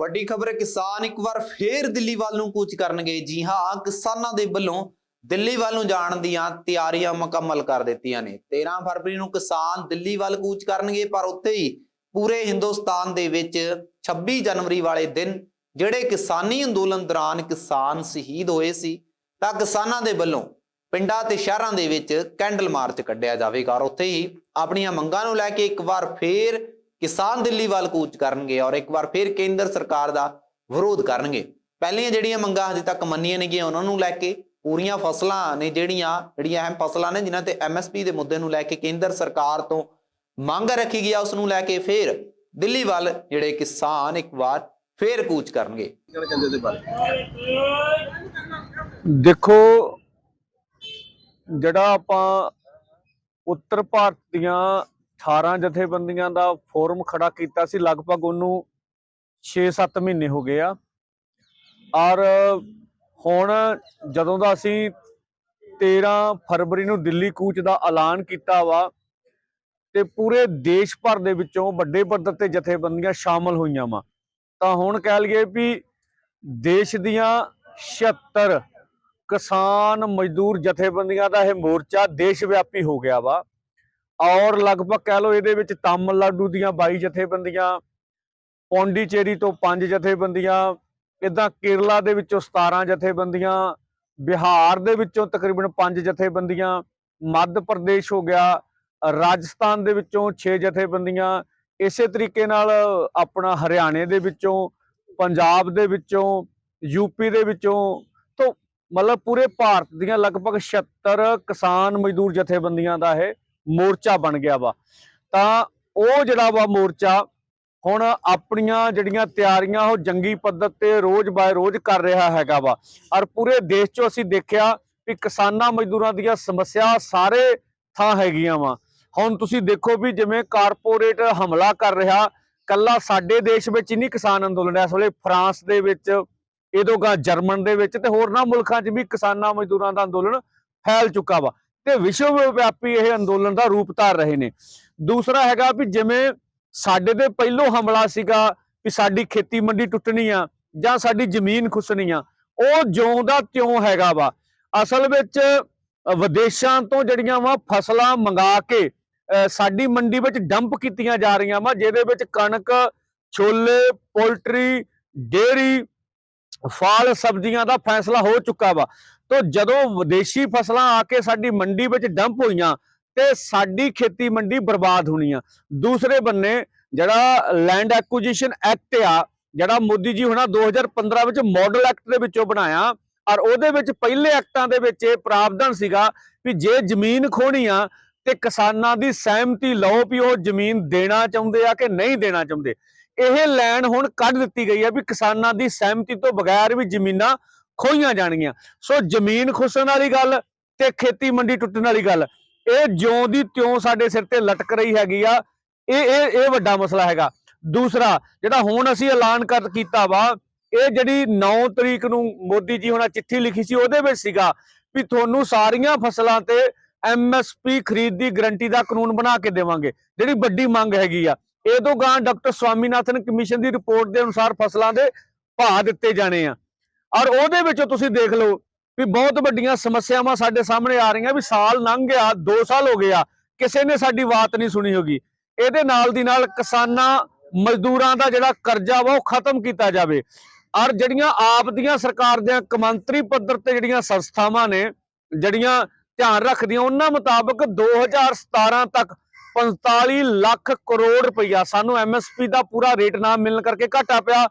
ਵੱਡੀ ਖਬਰ ਕਿਸਾਨ ਇੱਕ ਵਾਰ ਫੇਰ ਦਿੱਲੀ ਵੱਲ ਨੂੰ ਕੂਚ ਕਰਨਗੇ। ਜੀ ਹਾਂ, ਕਿਸਾਨਾਂ ਦੇ ਵੱਲੋਂ ਦਿੱਲੀ ਵੱਲ ਨੂੰ ਜਾਣ ਦੀਆਂ ਤਿਆਰੀਆਂ ਮੁਕੰਮਲ ਕਰ ਦਿੱਤੀਆਂ ਨੇ। 13 ਫਰਵਰੀ ਨੂੰ ਕਿਸਾਨ ਦਿੱਲੀ ਵੱਲ ਕੂਚ ਕਰਨਗੇ, ਪਰ ਉੱਥੇ ਹੀ ਪੂਰੇ ਹਿੰਦੁਸਤਾਨ ਦੇ ਵਿੱਚ 26 ਜਨਵਰੀ ਵਾਲੇ ਦਿਨ ਜਿਹੜੇ ਕਿਸਾਨੀ ਅੰਦੋਲਨ ਦੌਰਾਨ ਕਿਸਾਨ ਸ਼ਹੀਦ ਹੋਏ ਸੀ, ਤਾਂ ਕਿਸਾਨਾਂ ਦੇ ਵੱਲੋਂ ਪਿੰਡਾਂ ਤੇ ਸ਼ਹਿਰਾਂ ਦੇ ਵਿੱਚ ਕੈਂਡਲ ਮਾਰਚ ਕੱਢਿਆ ਜਾਵੇਗਾ। ਔਰ ਉੱਥੇ ਹੀ ਆਪਣੀਆਂ ਮੰਗਾਂ ਨੂੰ ਲੈ ਕੇ ਇੱਕ ਵਾਰ ਫੇਰ ਕਿਸਾਨ ਦਿੱਲੀ ਵੱਲ ਕੂਚ ਕਰਨਗੇ ਔਰ ਇੱਕ ਵਾਰ ਫੇਰ ਕੇਂਦਰ ਸਰਕਾਰ ਦਾ ਵਿਰੋਧ ਕਰਨਗੇ। ਪਹਿਲੀਆਂ ਜਿਹੜੀਆਂ ਮੰਗਾਂ ਹਜੇ ਤੱਕ ਮੰਨੀਆਂ ਨਹੀਂ ਗਈਆਂ ਉਹਨਾਂ ਨੂੰ ਲੈ ਕੇ ਪੂਰੀਆਂ ਫਸਲਾਂ ਨੇ ਜਿਹੜੀਆਂ ਜਿਹੜੀਆਂ ਅਹਿਮ ਫਸਲਾਂ ਨੇ ਜਿਨ੍ਹਾਂ ਤੇ ਐਮਐਸਪੀ ਦੇ ਮੁੱਦੇ ਨੂੰ ਲੈ ਕੇ ਕੇਂਦਰ ਸਰਕਾਰ ਤੋਂ ਮੰਗ ਰੱਖੀ ਗਈ ਆ ਉਸ ਨੂੰ ਲੈ ਕੇ ਫੇਰ ਦਿੱਲੀ ਵੱਲ ਜਿਹੜੇ ਕਿਸਾਨ ਇੱਕ ਵਾਰ ਫੇਰ ਕੂਚ ਕਰਨਗੇ। ਦੇਖੋ ਜਿਹੜਾ ਆਪਾਂ ਉੱਤਰ ਭਾਰਤ ਦੀਆਂ 18 ਜਥੇਬੰਦੀਆਂ ਦਾ ਫੋਰਮ ਖੜਾ ਕੀਤਾ ਸੀ, ਲਗਭਗ ਉਹਨੂੰ 6-7 ਮਹੀਨੇ ਹੋ ਗਏ ਆ। ਔਰ ਹੁਣ ਜਦੋਂ ਦਾ ਅਸੀਂ 13 ਫਰਵਰੀ ਨੂੰ ਦਿੱਲੀ ਕੂਚ ਦਾ ਐਲਾਨ ਕੀਤਾ ਵਾ ਤੇ ਪੂਰੇ ਦੇਸ਼ ਭਰ ਦੇ ਵਿੱਚੋਂ ਵੱਡੇ ਪੱਧਰ ਤੇ ਜਥੇਬੰਦੀਆਂ ਸ਼ਾਮਲ ਹੋਈਆਂ ਵਾ, ਤਾਂ ਹੁਣ ਕਹਿ ਲਈਏ ਵੀ ਦੇਸ਼ ਦੀਆਂ 76 ਕਿਸਾਨ ਮਜ਼ਦੂਰ ਜਥੇਬੰਦੀਆਂ ਦਾ ਇਹ ਮੋਰਚਾ ਦੇਸ਼ ਵਿਆਪੀ ਹੋ ਗਿਆ ਵਾ। ਔਰ ਲਗਭਗ ਕਹਿ ਲਓ ਇਹਦੇ ਵਿੱਚ ਤਾਮਿਲਨਾਡੂ ਦੀਆਂ 22 ਜਥੇਬੰਦੀਆਂ, ਪੌਂਡੀਚੇਰੀ ਤੋਂ 5 ਜਥੇਬੰਦੀਆਂ, ਇਦਾਂ ਕੇਰਲਾ ਦੇ ਵਿੱਚੋਂ 17 ਜਥੇਬੰਦੀਆਂ, ਬਿਹਾਰ ਦੇ ਵਿੱਚੋਂ ਤਕਰੀਬਨ 5 ਜਥੇਬੰਦੀਆਂ, ਮੱਧ ਪ੍ਰਦੇਸ਼ ਹੋ ਗਿਆ, ਰਾਜਸਥਾਨ ਦੇ ਵਿੱਚੋਂ 6 ਜਥੇਬੰਦੀਆਂ, ਇਸੇ ਤਰੀਕੇ ਨਾਲ ਆਪਣਾ ਹਰਿਆਣੇ ਦੇ ਵਿੱਚੋਂ, ਪੰਜਾਬ ਦੇ ਵਿੱਚੋਂ ਯੂਪੀ ਦੇ ਵਿੱਚੋਂ, ਤੋਂ ਮਤਲਬ ਪੂਰੇ ਭਾਰਤ ਦੀਆਂ ਲਗਭਗ 76 ਕਿਸਾਨ ਮਜ਼ਦੂਰ ਜਥੇਬੰਦੀਆਂ ਦਾ ਇਹ ਮੋਰਚਾ ਬਣ ਗਿਆ ਵਾ। ਤਾਂ ਉਹ ਜਿਹੜਾ ਵਾ ਮੋਰਚਾ ਹੁਣ ਆਪਣੀਆਂ ਜਿਹੜੀਆਂ ਤਿਆਰੀਆਂ ਉਹ ਜੰਗੀ ਪੱਧਰ ਤੇ ਰੋਜ਼ ਬਾਏ ਰੋਜ਼ ਕਰ ਰਿਹਾ ਹੈਗਾ ਵਾ। ਔਰ ਪੂਰੇ ਦੇਸ਼ 'ਚੋਂ ਅਸੀਂ ਦੇਖਿਆ ਵੀ ਕਿਸਾਨਾਂ ਮਜ਼ਦੂਰਾਂ ਦੀਆਂ ਸਮੱਸਿਆ ਸਾਰੇ ਥਾਂ ਹੈਗੀਆਂ ਵਾ। ਹੁਣ ਤੁਸੀਂ ਦੇਖੋ ਵੀ ਜਿਵੇਂ ਕਾਰਪੋਰੇਟ ਹਮਲਾ ਕਰ ਰਿਹਾ, ਕੱਲਾ ਸਾਡੇ ਦੇਸ਼ ਵਿੱਚ ਹੀ ਨਹੀਂ ਕਿਸਾਨ ਅੰਦੋਲਨ ਇਸ ਵੇਲੇ ਫਰਾਂਸ ਦੇ ਵਿੱਚ ਇਦੋਂਗਾ ਜਰਮਨ ਦੇ ਵਿੱਚ ਤੇ ਹੋਰਨਾਂ ਮੁਲਕਾਂ 'ਚ ਵੀ ਕਿਸਾਨਾਂ ਮਜ਼ਦੂਰਾਂ ਦਾ ਅੰਦੋਲਨ ਫੈਲ ਚੁੱਕਾ ਵਾ। ਤੇ ਵਿਸ਼ਵ ਵਿਆਪੀ ਇਹ ਅੰਦੋਲਨ ਦਾ ਰੂਪ ਧਾਰ ਰਹੇ ਨੇ। ਦੂਸਰਾ ਹੈਗਾ ਵੀ ਜਿਵੇਂ ਸਾਡੇ ਦੇ ਪਹਿਲੋਂ ਹਮਲਾ ਸੀਗਾ ਵੀ ਸਾਡੀ ਖੇਤੀ ਮੰਡੀ ਟੁੱਟਣੀ ਆ ਜਾਂ ਸਾਡੀ ਜ਼ਮੀਨ ਖੁੱਸਣੀ ਆ ਉਹ ਜਿਉਂ ਦਾ ਤਿਉਂ ਹੈਗਾ ਵਾ। ਅਸਲ ਵਿੱਚ ਵਿਦੇਸ਼ਾਂ ਤੋਂ ਜਿਹੜੀਆਂ ਵਾ ਫਸਲਾਂ ਮੰਗਾ ਕੇ ਅ, ਸਾਡੀ ਮੰਡੀ ਵਿੱਚ ਡੰਪ ਕੀਤੀਆਂ ਜਾ ਰਹੀਆਂ ਵਾ ਜਿਹਦੇ ਵਿੱਚ ਕਣਕ ਛੋਲੇ ਪੋਲਟਰੀ ਡੇਅਰੀ ਫਲ ਸਬਜ਼ੀਆਂ ਦਾ ਫੈਸਲਾ ਹੋ ਚੁੱਕਾ ਵਾ। ਤੋਂ ਜਦੋਂ ਵਿਦੇਸ਼ੀ ਫਸਲਾਂ ਆ ਕੇ ਸਾਡੀ ਮੰਡੀ ਵਿੱਚ ਡੰਪ ਹੋਈਆਂ ਤੇ ਸਾਡੀ ਖੇਤੀ ਮੰਡੀ ਬਰਬਾਦ ਹੋਣੀ ਆ। ਦੂਸਰੇ ਬੰਨੇ ਜਿਹੜਾ ਲੈਂਡ ਐਕੁਜੀਸ਼ਨ ਐਕਟ ਆ, ਜਿਹੜਾ ਮੋਦੀ ਜੀ ਹੁਣਾ 2015 ਵਿੱਚ ਮਾਡਲ ਐਕਟ ਦੇ ਵਿੱਚੋਂ ਬਣਾਇਆ ਔਰ ਉਹਦੇ ਵਿੱਚ ਪਹਿਲੇ ਐਕਟਾਂ ਦੇ ਵਿੱਚ ਇਹ ਪ੍ਰਾਵਧਾਨ ਸੀਗਾ ਵੀ ਜੇ ਜ਼ਮੀਨ ਖੋਣੀ ਆ ਤੇ ਕਿਸਾਨਾਂ ਦੀ ਸਹਿਮਤੀ ਲਓ ਵੀ ਉਹ ਜ਼ਮੀਨ ਦੇਣਾ ਚਾਹੁੰਦੇ ਆ ਕਿ ਨਹੀਂ ਦੇਣਾ ਚਾਹੁੰਦੇ। ਇਹ ਲੈਣ ਹੁਣ ਕੱਢ ਦਿੱਤੀ ਗਈ ਹੈ ਵੀ ਕਿਸਾਨਾਂ ਦੀ ਸਹਿਮਤੀ ਤੋਂ ਬਗੈਰ ਵੀ ਜ਼ਮੀਨਾਂ ਖੋਈਆਂ ਜਾਣਗੀਆਂ। ਸੋ ਜ਼ਮੀਨ ਖੁੱਸਣ ਵਾਲੀ ਗੱਲ ਤੇ ਖੇਤੀ ਮੰਡੀ ਟੁੱਟਣ ਵਾਲੀ ਗੱਲ। ਇਹ ਜਿਉਂ ਦੀ ਤਿਉਂ ਸਾਡੇ ਸਿਰ ਤੇ ਲਟਕ ਰਹੀ ਹੈਗੀ ਆ। ਇਹ ਇਹ ਇਹ ਵੱਡਾ ਮਸਲਾ ਹੈਗਾ। ਦੂਸਰਾ, ਜਿਹੜਾ ਹੁਣ ਅਸੀਂ ਐਲਾਨ ਕਰ ਕੀਤਾ ਵਾ, ਇਹ ਜਿਹੜੀ 9 ਤਰੀਕ ਨੂੰ ਮੋਦੀ ਜੀ ਹੁਣਾਂ ਚਿੱਠੀ ਲਿਖੀ ਸੀ, ਉਹਦੇ ਵਿੱਚ ਸੀਗਾ ਵੀ ਤੁਹਾਨੂੰ ਸਾਰੀਆਂ ਫਸਲਾਂ ਤੇ ਐਮਐਸਪੀ ਖਰੀਦ ਦੀ ਗਰੰਟੀ ਦਾ ਕਾਨੂੰਨ ਬਣਾ ਕੇ ਦੇਵਾਂਗੇ। ਜਿਹੜੀ ਵੱਡੀ ਮੰਗ ਹੈਗੀ ਆ, ਇਹ ਤੋਂ ਗਾਂ ਡਾਕਟਰ ਸਵਾਮੀਨਾਥਨ ਕਮਿਸ਼ਨ ਦੀ ਰਿਪੋਰਟ ਦੇ ਅਨੁਸਾਰ ਫਸਲਾਂ ਦੇ ਭਾਅ ਦਿੱਤੇ ਜਾਣੇ ਆ। ਔਰ ਉਹਦੇ ਵਿੱਚੋਂ ਤੁਸੀਂ ਦੇਖ ਲਓ ਵੀ ਬਹੁਤ ਵੱਡੀਆਂ ਸਮੱਸਿਆਵਾਂ ਸਾਡੇ ਸਾਹਮਣੇ ਆ ਰਹੀਆਂ ਵੀ ਸਾਲ ਲੰਘ ਗਿਆ 2 ਸਾਲ ਹੋ ਗਿਆ, ਕਿਸੇ ਨੇ ਸਾਡੀ ਬਾਤ ਨਹੀਂ ਸੁਣੀ ਹੋਗੀ। ਇਹਦੇ ਨਾਲ ਦੀ ਨਾਲ ਕਿਸਾਨਾਂ, ਮਜ਼ਦੂਰਾਂ ਦਾ ਜਿਹੜਾ ਕਰਜ਼ਾ ਵਾ ਉਹ ਖਤਮ ਕੀਤਾ ਜਾਵੇ। ਔਰ ਜਿਹੜੀਆਂ ਆਪ ਦੀਆਂ ਸਰਕਾਰ ਦੀਆਂ ਕਮੰਤਰੀ ਪੱਧਰ ਤੇ ਜਿਹੜੀਆਂ ਸੰਸਥਾਵਾਂ ਨੇ, ਜਿਹੜੀਆਂ ਧਿਆਨ ਰੱਖਦੀਆਂ, ਉਹਨਾਂ ਮੁਤਾਬਕ 2017 ਤੱਕ 45 ਲੱਖ ਕਰੋੜ ਰੁਪਈਆ। ਸਾਨੂੰ ਐਮਐਸਪੀ ਦਾ ਪੂਰਾ ਰੇਟ ਨਾ ਮਿਲਣ ਕਰਕੇ ਘਾਟਾ ਪਿਆ।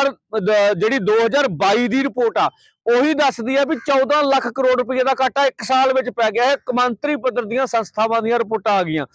ਔਰ ਦ- ਜਿਹੜੀ 2022 ਦੀ ਰਿਪੋਰਟ ਆ, ਉਹੀ ਦੱਸਦੀ ਆ ਵੀ 14 ਲੱਖ ਕਰੋੜ ਰੁਪਏ ਦਾ ਘਾਟਾ ਇੱਕ ਸਾਲ ਵਿੱਚ ਪੈ ਗਿਆ। ਹੈ ਕਮਾਂਤਰੀ ਪੱਧਰ ਦੀਆਂ ਸੰਸਥਾਵਾਂ ਦੀਆਂ ਰਿਪੋਰਟਾਂ ਆ ਗਈਆਂ।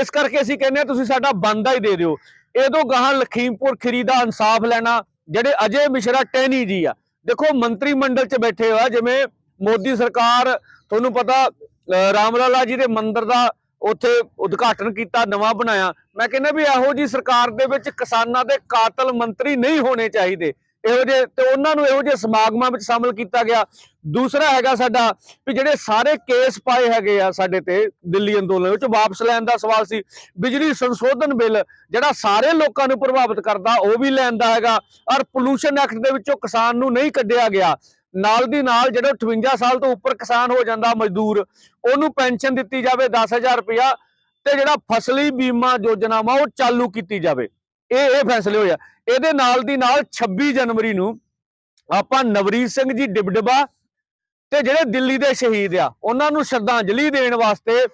ਇਸ ਕਰਕੇ ਅਸੀਂ ਕਹਿੰਦੇ ਆ, ਤੁਸੀਂ ਸਾਡਾ ਬੰਦਾ ਹੀ ਦੇ ਦਿਓ। ਇਹਦੋਂ ਗਾਹਾਂ ਲਖੀਮਪੁਰ ਖੀਰੀ ਦਾ ਇਨਸਾਫ ਲੈਣਾ, ਜਿਹੜੇ ਅਜੇ ਮਿਸ਼ਰਾ ਟੈਨੀ ਜੀ ਆ। ਦੇਖੋ, ਮੰਤਰੀ ਮੰਡਲ 'ਚ ਬੈਠੇ ਹੋਆ ਜਿਵੇਂ ਮੋਦੀ ਸਰਕਾਰ, ਤੁਹਾਨੂੰ ਪਤਾ, ਅਹ, ਰਾਮ ਜੀ ਦੇ ਮੰਦਿਰ ਦਾ ਉੱਥੇ ਉਦਘਾਟਨ ਕੀਤਾ, ਨਵਾਂ ਬਣਾਇਆ। ਮੈਂ ਕਹਿੰਦਾ ਵੀ ਇਹੋ ਜੀ ਸਰਕਾਰ ਦੇ ਵਿੱਚ ਕਿਸਾਨਾਂ ਦੇ ਕਾਤਲ ਮੰਤਰੀ ਨਹੀਂ ਹੋਣੇ ਚਾਹੀਦੇ। ਇਹੋ ਜਿਹੇ ਤੇ ਉਹਨਾਂ ਨੂੰ ਇਹੋ ਜਿਹੇ ਸਮਾਗਮਾਂ ਵਿੱਚ ਸ਼ਾਮਲ ਕੀਤਾ ਗਿਆ। ਦੂਸਰਾ ਹੈਗਾ ਸਾਡਾ ਵੀ ਜਿਹੜੇ ਸਾਰੇ ਕੇਸ ਪਾਏ ਹੈਗੇ ਆ ਸਾਡੇ ਤੇ ਦਿੱਲੀ ਅੰਦੋਲਨ ਵਿੱਚ ਵਾਪਸ ਲੈਣ ਦਾ ਸਵਾਲ ਸੀ। ਬਿਜਲੀ ਸੰਸ਼ੋਧਨ ਬਿੱਲ, ਜਿਹੜਾ ਸਾਰੇ ਲੋਕਾਂ ਨੂੰ ਪ੍ਰਭਾਵਿਤ ਕਰਦਾ, ਉਹ ਵੀ ਲੈਣ ਦਾ ਹੈਗਾ। ਔਰ ਪੋਲੂਸ਼ਨ ਐਕਟ ਦੇ ਵਿੱਚੋਂ ਕਿਸਾਨ ਨੂੰ ਨਹੀਂ ਕੱਢਿਆ ਗਿਆ। ਨਾਲ ਦੀ ਨਾਲ ਜਿਹੜਾ 58 ਸਾਲ ਤੋਂ ਉੱਪਰ ਕਿਸਾਨ ਹੋ ਜਾਂਦਾ ਮਜ਼ਦੂਰ ਉਹਨੂੰ ਪੈਨਸ਼ਨ ਦਿੱਤੀ ਜਾਵੇ 10000 ਰੁਪਇਆ ਤੇ ਜਿਹੜਾ ਫਸਲੀ ਬੀਮਾ ਯੋਜਨਾ ਵਾ ਉਹ ਚਾਲੂ ਕੀਤੀ ਜਾਵੇ। ਇਹ ਇਹ ਫੈਸਲੇ ਹੋਇਆ ਇਹਦੇ ਨਾਲ ਦੀ ਨਾਲ 26 ਜਨਵਰੀ ਨੂੰ ਆਪਾਂ ਨਵਰੀਤ ਸਿੰਘ ਜੀ ਡਿਬਡਬਾ ਤੇ ਜਿਹੜੇ ਦਿੱਲੀ ਦੇ ਸ਼ਹੀਦ ਆ ਉਹਨਾਂ ਨੂੰ ਸ਼ਰਧਾਂਜਲੀ ਦੇਣ ਵਾਸਤੇ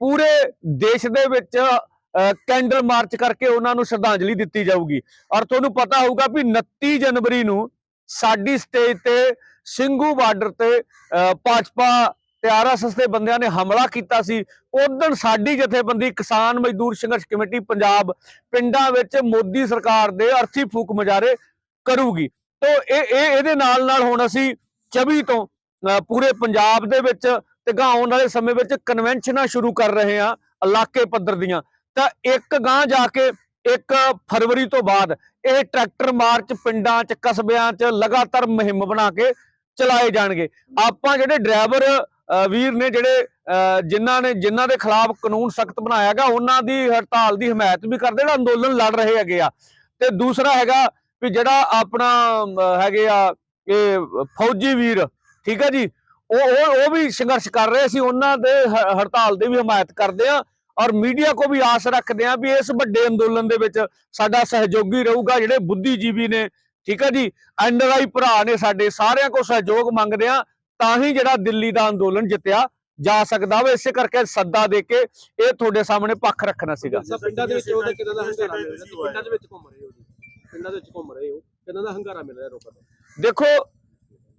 ਪੂਰੇ ਦੇਸ਼ ਦੇ ਵਿੱਚ ਅਹ, ਕੈਂਡਲ ਮਾਰਚ ਕਰਕੇ ਉਹਨਾਂ ਨੂੰ ਸ਼ਰਧਾਂਜਲੀ ਦਿੱਤੀ ਜਾਊਗੀ। ਔਰ ਤੁਹਾਨੂੰ ਪਤਾ ਹੋਊਗਾ ਵੀ 29 ਜਨਵਰੀ ਨੂੰ ਸਾਡੀ ਸਟੇਜ ਤੇ ਸਿੰਘੂ ਬਾਰਡਰ ਤੇ ਭਾਜਪਾ ਤੇ ਆਰਐਸਐਸ ਦੇ ਬੰਦਿਆਂ ਨੇ ਹਮਲਾ ਕੀਤਾ ਸੀ। ਉਦੋਂ ਸਾਡੀ ਜਥੇਬੰਦੀ ਕਿਸਾਨ ਮਜ਼ਦੂਰ ਸੰਘਰਸ਼ ਕਮੇਟੀ ਪੰਜਾਬ ਪਿੰਡਾਂ ਵਿੱਚ ਮੋਦੀ ਸਰਕਾਰ ਦੇ ਅਰਥੀ ਫੂਕ ਮੁਜ਼ਾਹਰੇ ਕਰੂਗੀ। ਤੋਂ ਇਹ ਇਹ ਇਹਦੇ ਨਾਲ ਨਾਲ ਹੁਣ ਅਸੀਂ 24 ਤੋਂ ਅਹ, ਪੂਰੇ ਪੰਜਾਬ ਦੇ ਵਿੱਚ ਤੇ ਗਾਂ ਆਉਣ ਵਾਲੇ ਸਮੇਂ ਵਿੱਚ ਕਨਵੈਨਸ਼ਨਾਂ ਸ਼ੁਰੂ ਕਰ ਰਹੇ ਆ ਇਲਾਕੇ ਪੱਧਰ ਦੀਆਂ। ਤਾਂ ਇੱਕ ਗਾਂ ਜਾ ਕੇ 1 ਫਰਵਰੀ ਤੋਂ ਬਾਅਦ ਇਹ ਟਰੈਕਟਰ ਮਾਰਚ ਪਿੰਡਾਂ 'ਚ ਕਸਬਿਆਂ 'ਚ ਲਗਾਤਾਰ ਮੁਹਿੰਮ ਬਣਾ ਕੇ ਚਲਾਏ ਜਾਣਗੇ। ਆਪਾਂ ਜਿਹੜੇ ਡਰਾਈਵਰ ਵੀਰ ਨੇ ਜਿਹੜੇ ਅਹ, ਜਿਨ੍ਹਾਂ ਨੇ ਜਿਨ੍ਹਾਂ ਦੇ ਖਿਲਾਫ ਕਾਨੂੰਨ ਸਖਤ ਬਣਾਇਆ ਹੈਗਾ ਉਹਨਾਂ ਦੀ ਹੜਤਾਲ ਦੀ ਹਮਾਇਤ ਵੀ ਕਰਦੇ ਜਿਹੜਾ ਅੰਦੋਲਨ ਲੜ ਰਹੇ ਹੈਗੇ ਆ। ਤੇ ਦੂਸਰਾ ਹੈਗਾ ਵੀ ਜਿਹੜਾ ਆਪਣਾ ਹੈਗੇ ਆ ਇਹ ਫੌਜੀ ਵੀਰ ਠੀਕ ਹੈ ਜੀ ਉਹ ਉਹ ਵੀ ਸੰਘਰਸ਼ ਕਰ ਰਹੇ ਸੀ ਉਹਨਾਂ ਦੇ ਹੜਤਾਲ ਦੀ ਵੀ ਹਮਾਇਤ ਕਰਦੇ ਆ। ਔਰ ਮੀਡੀਆ ਕੋ ਵੀ ਆਸ ਰੱਖਦੇ ਆ ਵੀ ਇਸ ਵੱਡੇ ਅੰਦੋਲਨ ਦੇ ਵਿੱਚ ਸਾਡਾ ਸਹਿਯੋਗੀ ਰਹੂਗਾ ਜਿਹੜੇ ਬੁੱਧੀਜੀਵੀ ਨੇ ਠੀਕ ਹੈ ਜੀ? ਐਨਆਰਆਈ ਭਰਾ ਨੇ ਸਾਡੇ ਸਾਰਿਆਂ ਕੋ ਸਹਿਯੋਗ ਮੰਗਦੇ ਆ ਤਾਂ ਹੀ ਜਿਹੜਾ ਦਿੱਲੀ ਦਾ ਅੰਦੋਲਨ ਜਿੱਤਿਆ ਜਾ ਸਕਦਾ ਵਾ। ਇਸੇ ਕਰਕੇ ਸੱਦਾ ਦੇ ਕੇ ਇਹ ਤੁਹਾਡੇ ਸਾਹਮਣੇ ਪੱਖ ਰੱਖਣਾ ਸੀਗਾ। ਸਰ ਪਿੰਡਾਂ ਦੇ ਵਿੱਚ ਉਹਦਾ ਕਿਦਾਂ ਦਾ ਹੰਗਾਰਾ ਮਿਲ ਰਿਹਾ। ਪਿੰਡਾਂ ਦੇ ਵਿੱਚ ਘੁੰਮ ਰਹੇ ਹੋ ਜੀ। ਪਿੰਡਾਂ ਦੇ ਵਿੱਚ ਘੁੰਮ ਰਹੇ ਹੋ। ਕਿਦਾਂ ਦਾ ਹੰਗਾਰਾ ਮਿਲ ਰਿਹਾ ਲੋਕਾਂ ਦਾ ਦੇਖੋ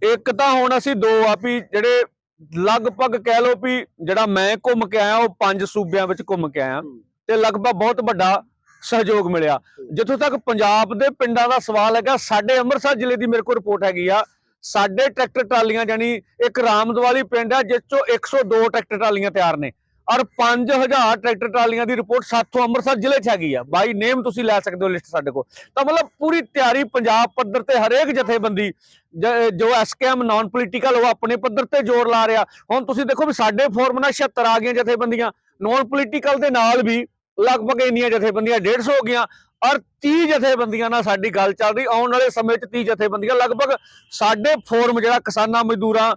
ਇੱਕ ਤਾਂ ਹੁਣ ਅਸੀਂ ਦੋ ਆ ਵੀ ਜਿਹੜੇ ਲਗਭਗ ਕਹਿ ਲਓ ਵੀ ਜਿਹੜਾ ਮੈਂ ਘੁੰਮ ਕੇ ਆਇਆ ਉਹ ਪੰਜ ਸੂਬਿਆਂ ਵਿੱਚ ਘੁੰਮ ਕੇ ਆਇਆ। ਤੇ ਲਗਭਗ ਬਹੁਤ ਵੱਡਾ ਸਹਿਯੋਗ ਮਿਲਿਆ। ਜਿੱਥੋਂ ਤੱਕ ਪੰਜਾਬ ਦੇ ਪਿੰਡਾਂ ਦਾ ਸਵਾਲ ਹੈਗਾ ਸਾਡੇ ਅੰਮ੍ਰਿਤਸਰ ਜ਼ਿਲ੍ਹੇ ਦੀ ਮੇਰੇ ਕੋਲ ਰਿਪੋਰਟ ਹੈਗੀ ਆ ਸਾਡੇ ਟਰੈਕਟਰ ਟਰਾਲੀਆਂ ਜਾਨੀ ਇੱਕ ਰਾਮਦਵਾਲੀ ਪਿੰਡ ਆ ਜਿਸ ਚੋਂ 102 ਟਰੈਕਟਰ ਟਰਾਲੀਆਂ ਤਿਆਰ ਨੇ। ਔਰ 5000 ਟਰੈਕਟਰ ਟਰਾਲੀਆਂ ਦੀ ਰਿਪੋਰਟ ਸਾਥੋਂ ਅੰਮ੍ਰਿਤਸਰ ਜ਼ਿਲ੍ਹੇ 'ਚ ਹੈਗੀ ਆ। ਬਾਈ ਨੇਮ ਤੁਸੀਂ ਲੈ ਸਕਦੇ ਹੋ ਲਿਸਟ ਸਾਡੇ ਕੋਲ। ਤਾਂ ਮਤਲਬ ਪੂਰੀ ਤਿਆਰੀ ਪੰਜਾਬ ਪੱਧਰ ਤੇ ਹਰੇਕ ਜਥੇਬੰਦੀ, ਜ- ਜੋ ਐਸਕੇਐਮ ਨਾਨ ਪੋਲੀਟੀਕਲ ਉਹ ਆਪਣੇ ਪੱਧਰ ਤੇ ਜ਼ੋਰ ਲਾ ਰਿਹਾ। ਹੁਣ ਤੁਸੀਂ ਦੇਖੋ ਵੀ ਸਾਡੇ ਫੋਰਮ ਨਾਲ 76 ਆ ਗਈਆਂ ਜਥੇਬੰਦੀਆਂ। ਨਾਨ ਪੋਲੀਟੀਕਲ ਦੇ ਨਾਲ ਵੀ ਲਗਭਗ ਇੰਨੀਆਂ ਜਥੇਬੰਦੀਆਂ 150 ਹੋ ਗਈਆਂ। ਔਰ 30 ਜਥੇਬੰਦੀਆਂ ਨਾਲ ਸਾਡੀ ਗੱਲ ਚੱਲ ਰਹੀ। ਆਉਣ ਵਾਲੇ ਸਮੇਂ 'ਚ 30 ਜਥੇਬੰਦੀਆਂ। ਲਗਭਗ ਸਾਡੇ ਫੋਰਮ ਜਿਹੜਾ ਕਿਸਾਨਾਂ ਮਜ਼ਦੂਰਾਂ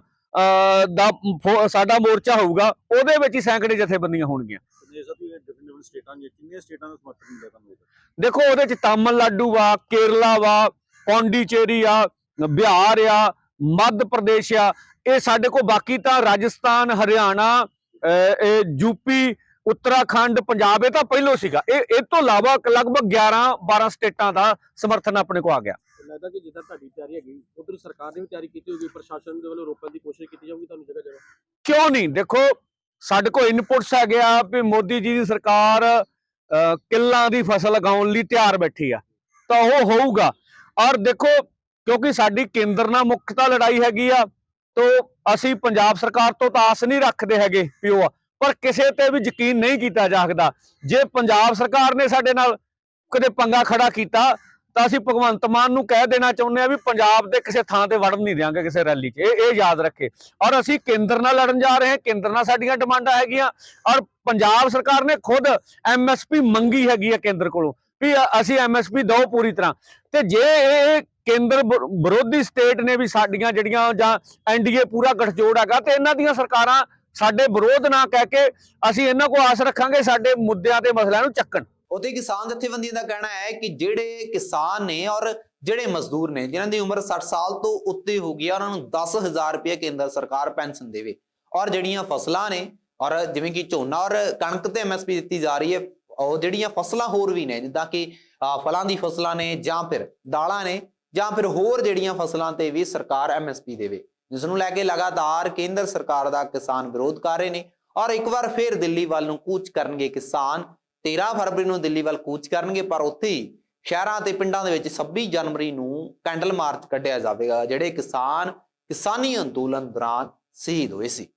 ਦਾ ਸਾਡਾ ਮੋਰਚਾ ਹੋਊਗਾ ਉਹਦੇ ਵਿੱਚ ਹੀ ਸੈਂਕੜੇ ਜਥੇਬੰਦੀਆਂ ਹੋਣਗੀਆਂ। ਦੇਖੋ ਉਹਦੇ ਚ ਤਾਮਿਲਨਾਡੂ ਵਾ ਕੇਰਲਾ ਵਾ ਪੌਂਡੀਚੇਰੀ ਆ ਬਿਹਾਰ ਆ ਮੱਧ ਪ੍ਰਦੇਸ਼ ਆ ਇਹ ਸਾਡੇ ਕੋਲ ਬਾਕੀ ਤਾਂ ਰਾਜਸਥਾਨ ਹਰਿਆਣਾ ਇਹ ਯੂਪੀ ਉੱਤਰਾਖੰਡ ਪੰਜਾਬ ਇਹ ਤਾਂ ਪਹਿਲੋਂ ਸੀਗਾ। ਇਹ ਇਹ ਤੋਂ ਇਲਾਵਾ ਲਗਭਗ 11 12 ਸਟੇਟਾਂ ਦਾ ਸਮਰਥਨ ਆਪਣੇ ਕੋ ਆ ਗਿਆ। ਲੱਗਦਾ ਕਿ ਜਿੱਦਾਂ ਤੁਹਾਡੀ ਤਿਆਰੀ ਹੈਗੀ, ਉਧਰ ਸਰਕਾਰ ਨੇ ਵੀ ਤਿਆਰੀ ਕੀਤੀ ਹੋਊਗੀ, ਪ੍ਰਸ਼ਾਸਨ ਦੇ ਵੱਲੋਂ ਰੋਕਣ ਦੀ ਕੋਸ਼ਿਸ਼ ਕੀਤੀ ਜਾਊਗੀ, ਤੁਹਾਨੂੰ ਜਗ੍ਹਾ ਜਗ੍ਹਾ? ਕਿਉਂ ਨਹੀਂ? ਦੇਖੋ, ਸਾਡੇ ਕੋਲ ਇਨਪੁਟਸ ਹੈਗੇ ਆ ਵੀ ਮੋਦੀ ਜੀ ਦੀ ਸਰਕਾਰ ਕਿੱਲਾਂ ਦੀ ਫਸਲ ਲਗਾਉਣ ਲਈ ਤਿਆਰ ਬੈਠੀ ਆ। ਤਾਂ ਉਹ ਹੋਊਗਾ। ਔਰ ਦੇਖੋ, ਕਿਉਂਕਿ ਸਾਡੀ ਕੇਂਦਰ ਨਾਲ ਮੁੱਖ ਲੜਾਈ ਹੈਗੀ ਆ, ਤੋਂ ਅਸੀਂ ਪੰਜਾਬ ਸਰਕਾਰ ਤੋਂ ਤਾਂ ਆਸ ਨਹੀਂ ਰੱਖਦੇ ਹੈਗੇ ਵੀ ਉਹ ਪਰ ਕਿਸੇ ਤੇ ਵੀ ਯਕੀਨ ਨਹੀਂ ਕੀਤਾ ਜਾ ਸਕਦਾ ਜੇ ਪੰਜਾਬ ਸਰਕਾਰ ਨੇ ਸਾਡੇ ਨਾਲ ਕਦੇ ਪੰਗਾ ਖੜਾ ਕੀਤਾ ਤਾਂ ਅਸੀਂ ਭਗਵੰਤ ਮਾਨ ਨੂੰ ਕਹਿ ਦੇਣਾ ਚਾਹੁੰਦੇ ਆ ਵੀ ਪੰਜਾਬ ਦੇ ਕਿਸੇ ਥਾਂ ਤੇ ਵੜਨ ਨਹੀਂ ਦਿਆਂਗੇ ਕਿਸੇ ਰੈਲੀ 'ਚ। ਇਹ ਇਹ ਯਾਦ ਰੱਖੇ। ਔਰ ਅਸੀਂ ਕੇਂਦਰ ਨਾਲ ਲੜਨ ਜਾ ਰਹੇ ਹਾਂ। ਕੇਂਦਰ ਨਾਲ ਸਾਡੀਆਂ ਡਿਮਾਂਡਾਂ ਹੈਗੀਆਂ। ਔਰ ਪੰਜਾਬ ਸਰਕਾਰ ਨੇ ਖੁਦ ਐਮਐਸਪੀ ਮੰਗੀ ਹੈਗੀ ਹੈ ਕੇਂਦਰ ਕੋਲੋਂ ਵੀ ਅ- ਅਸੀਂ ਐਮਐਸਪੀ ਦਿਓ ਪੂਰੀ ਤਰ੍ਹਾਂ। ਤੇ ਜੇ ਇਹ ਕੇਂਦਰ ਵਿਰੋਧੀ ਸਟੇਟ ਨੇ ਵੀ ਸਾਡੀਆਂ ਜਿਹੜੀਆਂ ਜਾਂ ਐਨਡੀਏ ਪੂਰਾ ਗਠਜੋੜ ਹੈਗਾ ਤੇ ਇਹਨਾਂ ਦੀਆਂ ਸਰਕਾਰਾਂ ਸਾਡੇ ਵਿਰੋਧ ਨਾ ਕਹਿ ਕੇ ਅਸੀਂ ਇਹਨਾਂ ਕੋਲ ਆਸ ਰੱਖਾਂਗੇ ਸਾਡੇ ਮੁੱਦਿਆਂ ਤੇ ਮਸਲਿਆਂ ਨੂੰ ਚੱਕਣ। ਉਤੇ ਕਿਸਾਨ ਜਥੇਬੰਦੀਆਂ ਦਾ ਕਹਿਣਾ ਹੈ ਕਿ ਜਿਹੜੇ ਕਿਸਾਨ ਨੇ ਔਰ ਜਿਹੜੇ ਮਜ਼ਦੂਰ ਨੇ ਜਿਨ੍ਹਾਂ ਦੀ ਉਮਰ 60 ਸਾਲ ਤੋਂ ਉੱਤੇ ਹੋ ਗਈ ਆ ਉਹਨਾਂ ਨੂੰ 10000 ਰੁਪਏ ਕੇਂਦਰ ਸਰਕਾਰ ਪੈਨਸ਼ਨ ਦੇਵੇ। ਔਰ ਜਿਹੜੀਆਂ ਫਸਲਾਂ ਨੇ ਔਰ ਜਿਵੇਂ ਕਿ ਝੋਨਾ ਔਰ ਕਣਕ ਤੇ ਐਮਐਸਪੀ ਦਿੱਤੀ ਜਾ ਰਹੀ ਹੈ ਉਹ ਜਿਹੜੀਆਂ ਫਸਲਾਂ ਹੋਰ ਵੀ ਨੇ ਜਿੱਦਾਂ ਕਿ ਅਹ, ਫਲਾਂ ਦੀ ਫਸਲਾਂ ਨੇ ਜਾਂ ਫਿਰ ਦਾਲਾਂ ਨੇ ਜਾਂ ਫਿਰ ਹੋਰ ਜਿਹੜੀਆਂ ਫਸਲਾਂ ਤੇ ਵੀ ਸਰਕਾਰ ਐਮਐਸਪੀ ਦੇਵੇ। ਜਿਸ ਨੂੰ ਲੈ ਕੇ ਲਗਾਤਾਰ ਕੇਂਦਰ ਸਰਕਾਰ ਦਾ ਕਿਸਾਨ ਵਿਰੋਧ ਕਰ ਰਹੇ ਨੇ ਔਰ ਇੱਕ ਵਾਰ ਫਿਰ ਦਿੱਲੀ ਵੱਲ ਨੂੰ ਕੂਚ ਕਰਨਗੇ ਕਿਸਾਨ। 13 ਫਰਵਰੀ ਨੂੰ ਦਿੱਲੀ ਵੱਲ ਕੂਚ ਕਰਨਗੇ, ਪਰ ਉੱਥੇ ਹੀ ਸ਼ਹਿਰਾਂ ਤੇ ਪਿੰਡਾਂ ਦੇ ਵਿੱਚ 26 ਜਨਵਰੀ ਨੂੰ ਕੈਂਡਲ ਮਾਰਚ ਕੱਢਿਆ ਜਾਵੇਗਾ, ਜਿਹੜੇ ਕਿਸਾਨ ਕਿਸਾਨੀ ਅੰਦੋਲਨ ਦੌਰਾਨ ਸ਼ਹੀਦ ਹੋਏ ਸੀ।